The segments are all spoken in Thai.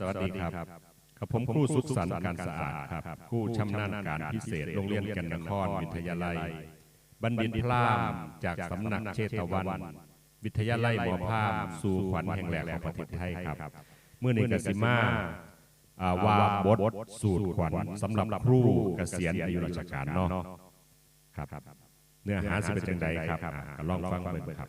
สวัสดีครับกับผมครูสุขสันต์การสะอาดครับ ครูชำนาญการพิเศษโรงเรียนกันนครวิทยาลัย บัณฑิตพราหมณ์จากสำนักเชตวัน วิทยาลัยหมอพราหมณ์สู่ขวัญแห่งแหลกของประเทศไทยครับ เมื่อนี้กสิมาอ่าว่าบทสูตรขวัญสำหรับครูเกษียณอายุราชการเนาะครับ เนื้อหาสิเป็นจังใดครับอ่าก็ลองฟังเบิ่งครับ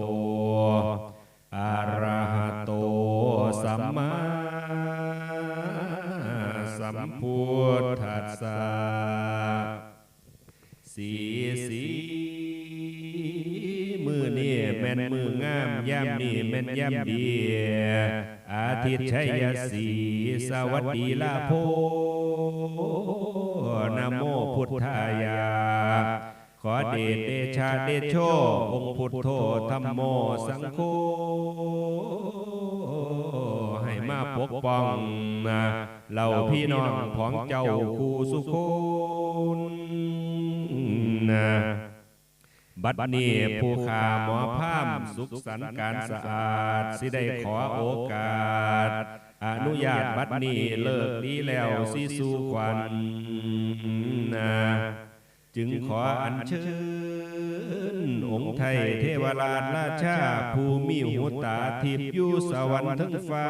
ม่นมืองามย่ำนี่แม่นย่ำดีอาทิตย์ชัยศรีสวัสดีลาโพนโมพุทธายา ขอเดชเดชาเดโชองค์พุทโธธรรมโมสังโฆให้มาปกป้องนะเราพี่น้องของเจ้าคูสุคนนะ บัดนี้ผู้ขาหมอพามสุขสันต์การสะอาด สิได้ขอโอกาส อนุญาตบัดนี้เลิกนี้แล้วสิสู่ควันนะจึงขออัญเชิญองค์ไทยเทวราชราชาผู้มีหูตาทิพย์อยู่สวรรค์ทั้งฟ้า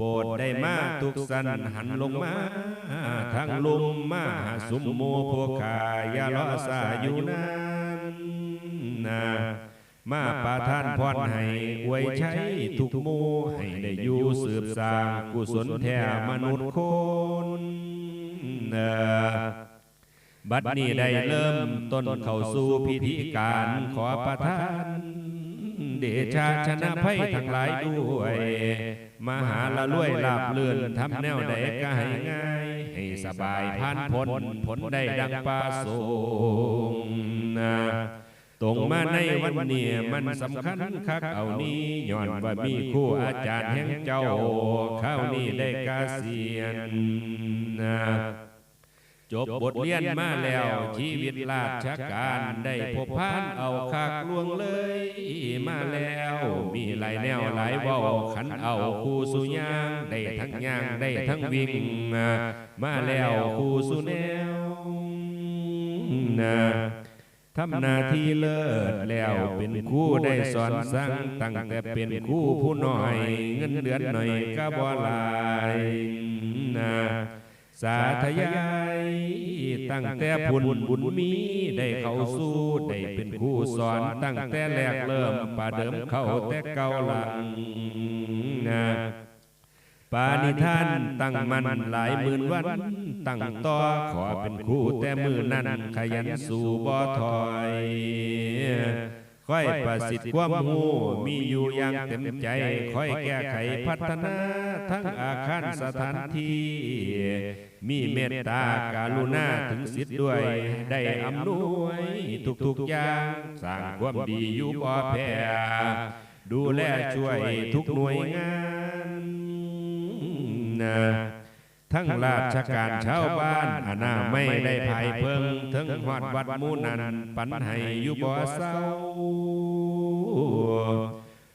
โปรดได้มาทุกสันหันลงมาทางลุมมาหาสุมโมพวกขายาลอสาอยู่นั้นนะมาประทานพรให้อวยใช้ทุกโมให้ได้อยู่สืบสางกุศลแท้มนุษย์คนนะบัดนี้ได้เริ่มต้นเข้าสู่พิธีการขอประทาน เดชาชนะภัยทั้งหลายด้วย มหาละลุยลาบเลื่อนทำแนวใดก็ให้ง่าย ให้สบายพันผลผลได้ดังปาสงนะตรงมาในวันนี้มันสำคัญคักเอานี้ย้อนว่ามีคู่อาจารย์แห่งเจ้าข้านี้ได้กาเสียนนะ จบบทเรียนมาแล้ว ชีวิตราชการได้พบพานเอาคักลวงเลยมาแล้ว มีหลายแนวหลายเว้าขันเอาคู่สุยางได้ทั้งย่างได้ทั้งวิ่งมาแล้วคู่สุแนวนะทำนาที่เลิศแล้วเป็นคู่ได้สอนสั่งตั้งแต่เป็นคู่ผู้น้อย เงินเดือนหน่อยก็บ่หลายนะ สาธยายตั้งแต่พุนบุญมีได้เข้าสู้ได้เป็นครูสอนตั้งแต่แรกเริ่มป่าเดิมเข้าแต่เก่าหลังนะปานิท่านตั้งมันหลายหมื่นวัน ตั้งต่อขอเป็นครูแต่มือนั้นขยันสู่บ่ถอยค่อยประสิทธิ์ความหูมีอยู่อย่างเต็มใจ ค่อยแก้ไขพัฒนาทั้งอาคารสถานที่ มีเมตตาการุณาถึงสิทธิ์ด้วย ได้อำนวยทุกๆอย่างสร้างความดีอยู่บ่แพ้ดูแลช่วยทุกหน่วยงานนะทั้งราชการชาวบ้านอาณาไม่ได้ภายเพิ่งถึงหอดวัดมูนันปันให้อยู่บ่เศร้า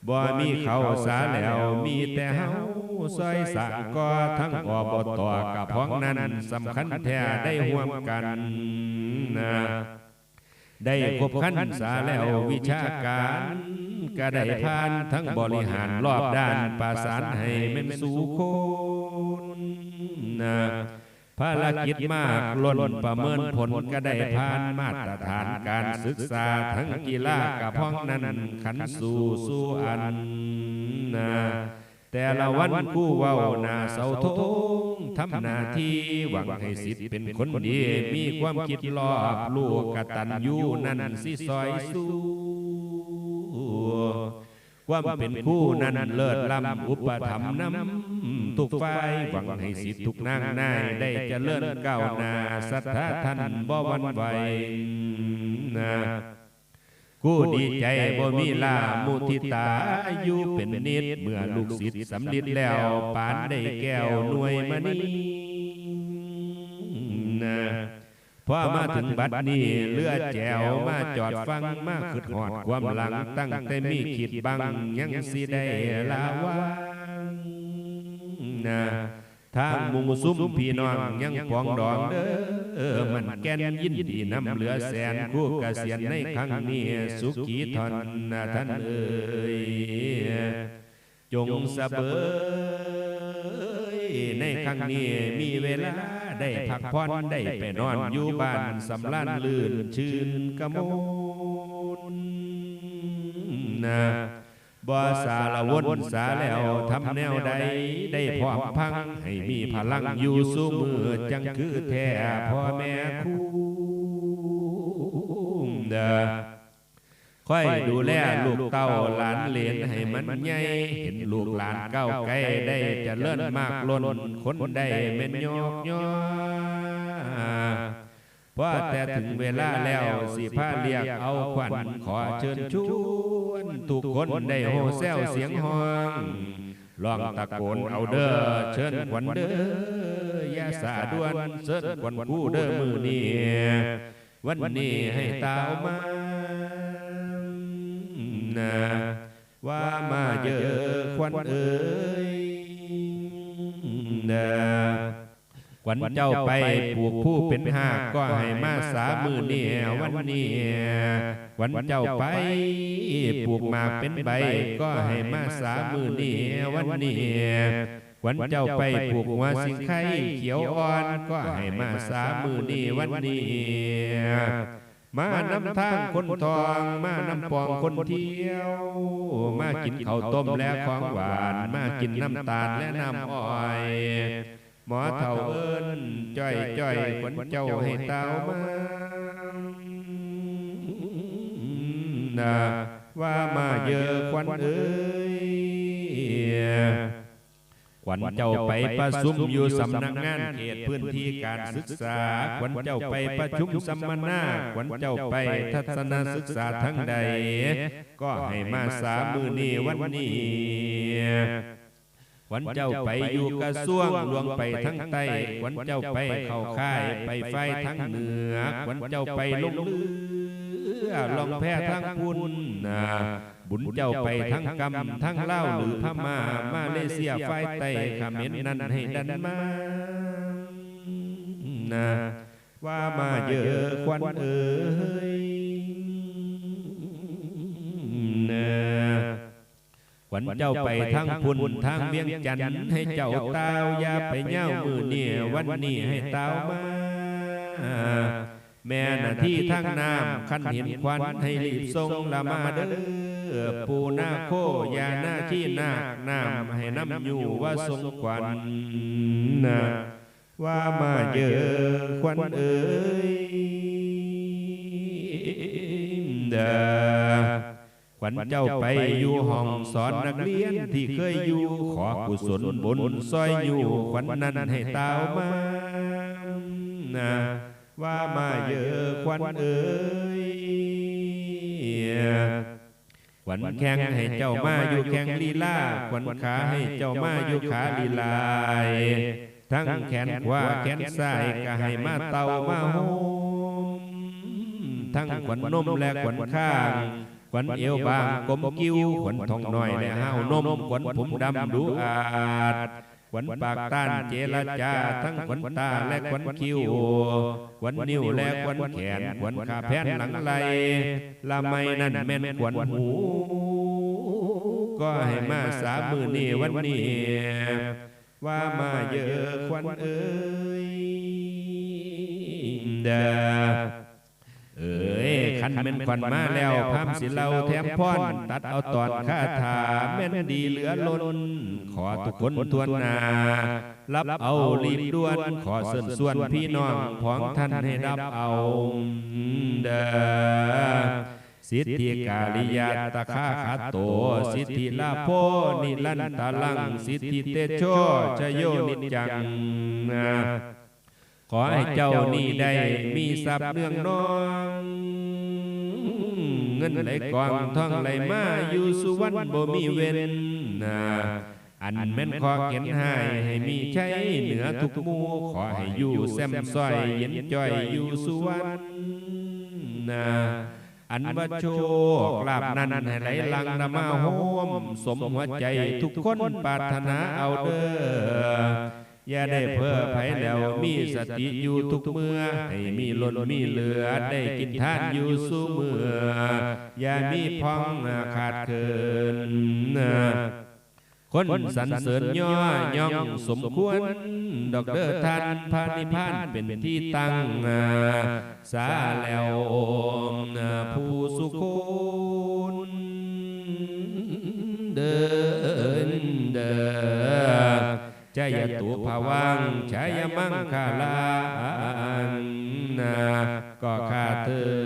บ่มีเขาสาแล้วมีแต่เฮา ซอยสร้างก็ทั้งอบตกับพ้องนั้นสำคัญแท้ได้ห่วมกันนะได้ครบขั้นสาแล้ววิชาการก็ได้ผ่านทั้งบริหารรอบด้านประสานให้แม่นสู่คนนะภารกิจมากล้นประเมินผลก็ได้ผ่านมาตรฐานการศึกษาทั้งกีฬากับพ้องนั้นขันสู่สู่อันนะ แต่ละวันกู้เว้านาเสาทงทำหน้าที่หวังให้สิทธิ์เป็นคนดี มีความคิดรอบลูกกตันยูนั่นสิซอยสู้ความเป็นคู่นั้นเลิศล้ำอุปถัมน้ำทุกฝ่ายหวังให้สิทธิทุกนางนายได้เจริญก้าวหน้าศรัทธาท่านบ่วันไหวนะ กูดีใจบ่มีลามุทิตาอยู่เป็นนิดเมื่อลูกศิษย์สำลิดแล้วปานได้แก้วหน่วยมณีนะพอมาถึงบัดนี้เลือแจวมาจอดฟังมาขึ้นหอดความหลังตั้งแต่มีขีดบังยังสิได้ลาวางนะทางหมุงซุ้มพี่น้องยังปองดองเด้อ เออมันแก่นยินดีนำเหลือแสนคู่เกษียณในครั้งนี้สุขีทนนะท่านเอ่ยจงสะเบยในครั้งนี้มีเวลาได้พักผ่อนได้ไปนอนอยู่บ้านสำลานลื่นชื่นกระมนนะ บ่สารวนสาแล้วทำแนวใดได้พร้อมพัง ให้มีพลังอยู่สู้มือจังคือแท้พ่อแม่คู่เด้อค่อยดูแลลูกเต้าหลานเหลนให้มันใหญ่เห็นลูกหลานเก้าไกลได้จะเลื่อนมากล้นคนได้เม็นยอกย่อพอแต่ถึงเวลาแล้วสิพาเรียกเอาขวัญขอเชิญชวน ทุกคนได้โฮแซวเสียงห้องลองตะโกนเอาเด้อเชิญขวัญเด้อยาสาดวนเชิญขวัญผู้เด้อมือนี้วันนี้ให้ตาวมานะว่ามาเยอะควันเอ้ยนะ ขวัญเจ้าไปปลูกผู้เป็นหากก็ให้มาสามือเนี่ยวันนี้ขวัญเจ้าไปปลูกมาเป็นใบ ก็ให้มาสามือนี่วันนี้ขวัญเจ้าไปปลูกหัวสิงไข่เขียวอ่อนก็ให้มาสามือนี่วันนี้มาน้ำทางคนทอง มาน้ำปองคนเที่ยว มากินข้าวต้มและของหวาน มากินน้ำตาลและน้ำอ้อย หมอเท่าเอิ้นจ้อยจ้อยขวัญเจ้าให้เต้ามานะว่ามาเยอะขวัญเอ้ยขวัญเจ้าไปประชุมอยู่สำนักงานเขตพื้นที่การศึกษาขวัญเจ้าไปประชุมสัมมนาขวัญเจ้าไปทัศนศึกษาทั้งใด ก็ให้มาสามมือนี้วันนี้ วันเจ้าไปอยู่กระทรวงลวงไปทั้งใต้วันเจ้าไปเข้าค่ายไปไฟทั้งเหนือวันเจ้าไปลงเรือลองแพทั้งพุนนะบุญเจ้าไปทั้งกำทั้งเล่าหรือพม่ามาเลเซียไฟไต้เขมรนั้นให้ดันมานะว่ามาเยอะควันเอ้ย ขวัญเจ้าไปทางพุ่นทางเวียงจันทน์ให้เจ้าตาอย่าไปเย้ามือเนี่ยวันนี้ให้ตามาแม่หน้าที่ทางน้ำคันเห็นควันให้รีบส่งละมาเด้อปูนาโคยาหน้าที่นาคน้ำให้น้ำอยู่ว่าทรงควันนะว่ามาเยอะควันเอ้ยเด้อ ขวัญเจ้าไปอยู่ห้องสอนนักเรียนที่เคยอยู่ขอกุศลบุญซอยอยู่ขวัญนั้นให้ตาวมานะว่ามาเยอะขวัญเอ้ยขวัญแข้งให้เจ้ามาอยู่แข้งลีลาขวัญขาให้เจ้ามาอยู่ขาลีลายทั้งแขนขวาแขนซ้ายก็ให้มาเตามาโฮมทั้งขวัญนมและขวัญข้าง ขวัญเอวบางกลมกิ้วขวัญทองน้อยและห้าวนมขวัญผมดำดูอาดขวัญปากต้านเจรจาทั้งขวัญตาและขวัญคิ้วขวัญนิ้วและขวัญแขนขวัญขาแผ่นหลังไหลละไมนั่นแม่นขวัญหู ก็ให้มาสามมือนี่วันนี้ว่ามาเยอะขวัญเอ้ยเด้อเอ้ย ขันแม่นควันมาแล้วพามสิเราแถมพรตัดเอาตอนคาถาแม่นดีเหลือล้น ขอทุกคนทวนนา รับเอารีบด่วน ขอเสินส่วนพี่น้องของท่านให้รับเอาเด้อสิทธิกาลิยาตคาคาโต สิทธิลาโพนิลันตาลัง สิทธิเตโชชโยนิจังนะขอให้เจ้านี่ได้มีทรัพย์เนื่องนอง งินไหลกองท่องไหลมาอยู่สุวรรณบ่มีเว้นนะอันแม่นขอเขียนให้ให้มีใช้เหนือทุกมู่ขอให้อยู่แซมซอยเย็นจ้อยอยู่สุวรรณนะอันว่าโชคลาบนั้นให้ไหลลังนมาโฮมสมหัวใจทุกคนปรารถนาเอาเด้อ อย่าได้เพ้อไผแล้วมีสติอยู่ทุกเมื่อ ให้มีล้นมีเหลือได้กินทานอยู่สู้เมื่อ อย่ามีพองขาดเคินคนสรรเสริญย่อย่องสมควร ดอกเดอท่านพานิพานเป็นที่ตั้งสาแล้ว จยตุภาวังชายมังคาลานาก็ข้าเธอ